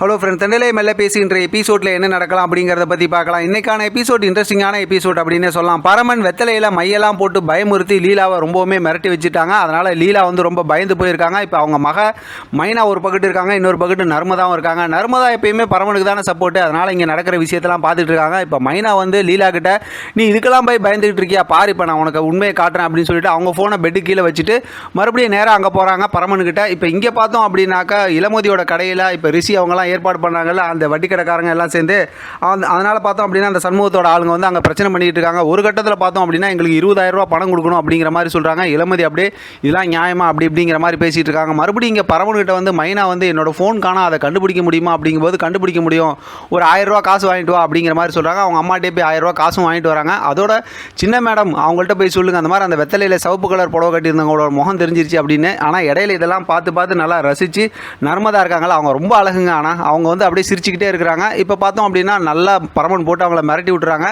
Hello friend Thandalai மெல்ல பேசுகின்ற எபிசோடில் என்ன நடக்கலாம் அப்படிங்கிறத பற்றி பார்க்கலாம். இன்றைக்கான எபிசோட் இன்ட்ரெஸ்டிங்கான எபிசோட் அப்படின்னு சொல்லலாம். பரமன் வெத்தலையில் மையெல்லாம் போட்டு பயமுறுத்தி லீலாவை ரொம்பவுமே மிரட்டி வச்சுட்டாங்க. அதனால் லீலா வந்து ரொம்ப பயந்து போயிருக்காங்க. இப்போ அவங்க மக மைனா ஒரு பக்கெட்டு இருக்காங்க இன்னொரு பக்கெட்டு நர்மதாவும் இருக்காங்க. நர்மதா எப்பயுமே பரமனுக்கு தானே சப்போர்ட்டு அதனால் இங்கே நடக்கிற விஷயத்தெல்லாம் பார்த்துட்டு இருக்காங்க. இப்போ மைனா வந்து லீலா கிட்ட நீ இதுக்கெல்லாம் போய் பயந்துக்கிட்டு இருக்கியா? பாரு இப்போ நான் உனக்கு உண்மையை காட்டுறேன் அப்படின்னு சொல்லிட்டு அவங்க ஃபோனை பெட்டு கீழே வச்சுட்டு மறுபடியும் நேராக அங்கே போகிறாங்க பரமனுக்கிட்ட இப்போ இங்கே பார்த்தோம் அப்படின்னாக்கா இளமதியோட கடையில் இப்போ ரிஷி அவங்களாம் ஏற்பாடு பண்ணாங்கல்ல அந்த வட்டி கடைக்காரங்க எல்லாம் சேர்ந்து அந்த அதனால் பார்த்தோம் அப்படின்னா அந்த சண்முகத்தோட ஆளுங்க வந்து அங்கே பிரச்சனை பண்ணிகிட்டு இருக்காங்க. ஒரு கட்டத்தில் பார்த்தோம் அப்படின்னா எங்களுக்கு இருபதாயிரரூபா பணம் கொடுக்கணும் அப்படிங்கிற மாதிரி சொல்கிறாங்க இளமதி அப்படியே இதெல்லாம் நியாயமா? அப்படி இப்படிங்கிற மாதிரி பேசிகிட்டு இருக்காங்க. மறுபடியும் இங்கே பரவன்கிட்ட வந்து மைனா வந்து என்னோட ஃபோன் காணா அதை கண்டுபிடிக்க முடியுமா? அப்படிங்கும்போது கண்டுபிடிக்க முடியும். ஒரு ஆயிரம் காசு வாங்கிட்டு வா அப்படிங்கிற மாதிரி சொல்கிறாங்க அவங்க அம்மாட்டே போய் ஆயிரம் காசும் வாங்கிட்டு வராங்க. அதோட சின்ன மேடம் அவங்கள்ட்ட போய் சொல்லுங்கள் அந்த மாதிரி அந்த வெத்தலையில் சிவப்பு கலர் புடவை கட்டியிருந்தவங்களோட முகம் தெரிஞ்சிருச்சு அப்படின்னு. ஆனால் இடையில இதெல்லாம் பார்த்து பார்த்து நல்லா ரசித்து நர்மதா இருக்காங்களா அவங்க ரொம்ப அழகுங்க. ஆனால் அவங்க வந்து அப்படியே சிரிச்சுக்கிட்டே இருக்கிறாங்க. இப்போ பார்த்தோம் அப்படின்னா நல்லா பரமன் போட்டு அவங்கள மிரட்டி விட்டுறாங்க.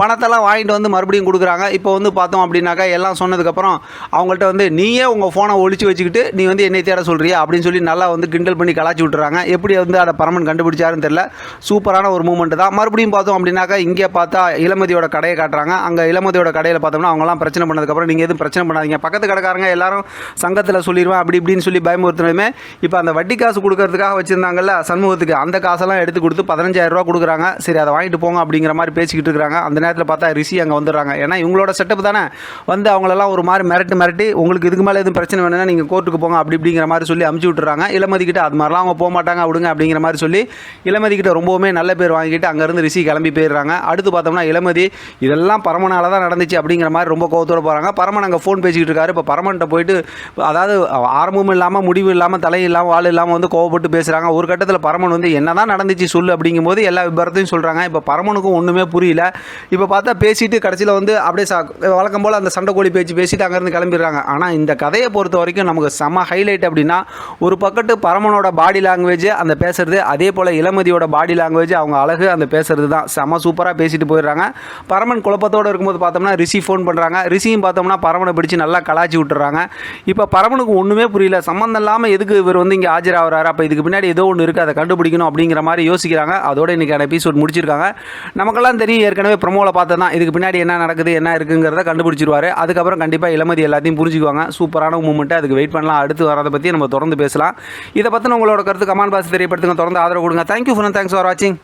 பணத்தெல்லாம் வாங்கிட்டு வந்து மறுபடியும் கொடுக்குறாங்க. இப்போ வந்து பார்த்தோம் அப்படின்னாக்கா எல்லாம் சொன்னதுக்கப்புறம் அவங்கள்ட்ட வந்து நீயே உங்கள் ஃபோனை ஒழிச்சு வச்சுக்கிட்டு நீ வந்து என்னை தேட சொல்கிறியா அப்படின்னு சொல்லி நல்லா வந்து கிண்டல் பண்ணி கலாச்சி விட்டுறாங்க. எப்படி வந்து அதை பரமன் கண்டுபிடிச்சாருன்னு தெரியல. சூப்பரான ஒரு மூமெண்ட் தான். மறுபடியும் பார்த்தோம் அப்படின்னாக்கா இங்கே பார்த்தா இளமதியோட கடையை காட்டுறாங்க. அங்கே இளமதியோட கடையில் பார்த்தோம்னா அவங்கலாம் பிரச்சனை பண்ணதுக்கப்புறம் நீங்கள் எதுவும் பிரச்சனை பண்ணாதீங்க. பக்கத்து கடைக்காரங்க எல்லாரும் சங்கத்தில் சொல்லிடுவேன் அப்படி இப்படின்னு சொல்லி பயமுறுத்தினதுமே இப்போ அந்த வட்டி காசு கொடுக்கறதுக்காக வச்சுருந்தாங்கல்ல சண்முகத்துக்கு அந்த காசெல்லாம் எடுத்து கொடுத்து பதினஞ்சாயிரம் ரூபா கொடுக்குறாங்க. சரி அதை வாங்கிட்டு போங்க அப்படிங்கிற மாதிரி பேசிக்கிட்டு இருக்கிறாங்க. அந்த நேரத்தில் பார்த்தா ரிஷி அங்கே வந்துடுறாங்க. ஏன்னா இவங்களோட செட்டப் தானே. வந்து அவங்களெல்லாம் ஒரு மாதிரி மிரட்டு மிரட்டி உங்களுக்கு இதுக்கு மேலே எதுவும் பிரச்சனை வேணும்னா நீங்கள் கோர்ட்டுக்கு போங்க அப்படி இப்படிங்கிற மாதிரி சொல்லி அமுச்சு விட்டுறாங்க. இளமதிக்கிட்ட அது மாதிரிலாம் அவங்க போக மாட்டாங்க விடுங்க அப்படிங்கிற மாதிரி சொல்லி இளமதிக்கிட்ட ரொம்பவுமே நல்ல பேர் வாங்கிட்டு அங்கேருந்து ரிஷி கிளம்பி போயிடுறாங்க. அடுத்து பார்த்தோம்னா இளமதி இதெல்லாம் பரமனால தான் நடந்துச்சு அப்படிங்கிற மாதிரி ரொம்ப கோவத்தோட போகிறாங்க பரமன் அங்கே ஃபோன் பேசிக்கிட்டு இருக்காரு. இப்போ பரமன்ட்ட போயிட்டு அதாவது ஆரம்பமும் இல்லாமல் முடிவு இல்லாமல் தலை இல்லாமல் வாழ் இல்லாமல் வந்து கோவப்பட்டு பேசுகிறாங்க ஒரு கட்டத்தில் பரமன் வந்து என்ன தான் நடந்துச்சு சொல்லு அப்படிங்கும்போது எல்லா விபரத்தையும் சொல்கிறாங்க இப்போ பரமனுக்கும் ஒன்றுமே புரியல. இப்போ பார்த்தா பேசிட்டு கடைசியில் வந்து அப்படியே சா வழக்கம் போல் அந்த சண்டை கோழி பேச்சு பேசிட்டு அங்கேருந்து கிளம்பிடுறாங்க. ஆனால் இந்த கதையை பொறுத்த வரைக்கும் நமக்கு செம ஹைலைட் அப்படின்னா ஒரு பக்கத்து பரமனோட பாடி லாங்குவேஜ் அந்த பேசுறது அதே போல் இளமதியோட பாடி லாங்குவேஜ் அவங்க அழகு அந்த பேசுறது தான். செம சூப்பராக பேசிட்டு போயிடுறாங்க. பரமன் குழப்பத்தோடு இருக்கும்போது பார்த்தோம்னா ரிஷி ஃபோன் பண்ணுறாங்க ரிஷியும் பார்த்தோம்னா பரமனை பிடிச்சி நல்லா கலாச்சி விட்டுறாங்க. இப்போ பரமனுக்கு ஒன்றுமே புரியல. சம்மந்தம் இல்லாமல் எதுக்கு இவர் வந்து இங்கே ஆஜராகிறாரு? அப்போ இதுக்கு பின்னாடி ஏதோ ஒன்று இருக்குது அதை கண்டுபிடிக்கணும் அப்படிங்கிற மாதிரி யோசிக்கிறாங்க. அதோட இன்றைக்கான எபிசோட் முடிச்சிருக்காங்க. நமக்கெல்லாம் தெரியும் ஏற்கனவே ப்ரொமோவில் பார்த்தா தான் இதுக்கு பின்னாடி என்ன நடக்குது என்ன இருக்குங்கிறத கண்டுபிடிச்சிருவாரு. அதுக்கப்புறம் கண்டிப்பாக இளமதி எல்லாத்தையும் புரிஞ்சுக்குவாங்க. சூப்பரான மூமெண்ட்டு அதுக்கு வெயிட் பண்ணலாம். அடுத்து வரதை பற்றி நம்ம தொடர்ந்து பேசலாம். இதை பற்றின உங்களோட கருத்து கமெண்ட் பாக்ஸ் தெரியப்படுத்துங்க. தொடர்ந்து ஆதரவு கொடுங்க. தேங்க்யூ ஃபார் தேங்க்ஸ் ஃபார் வாட்சிங்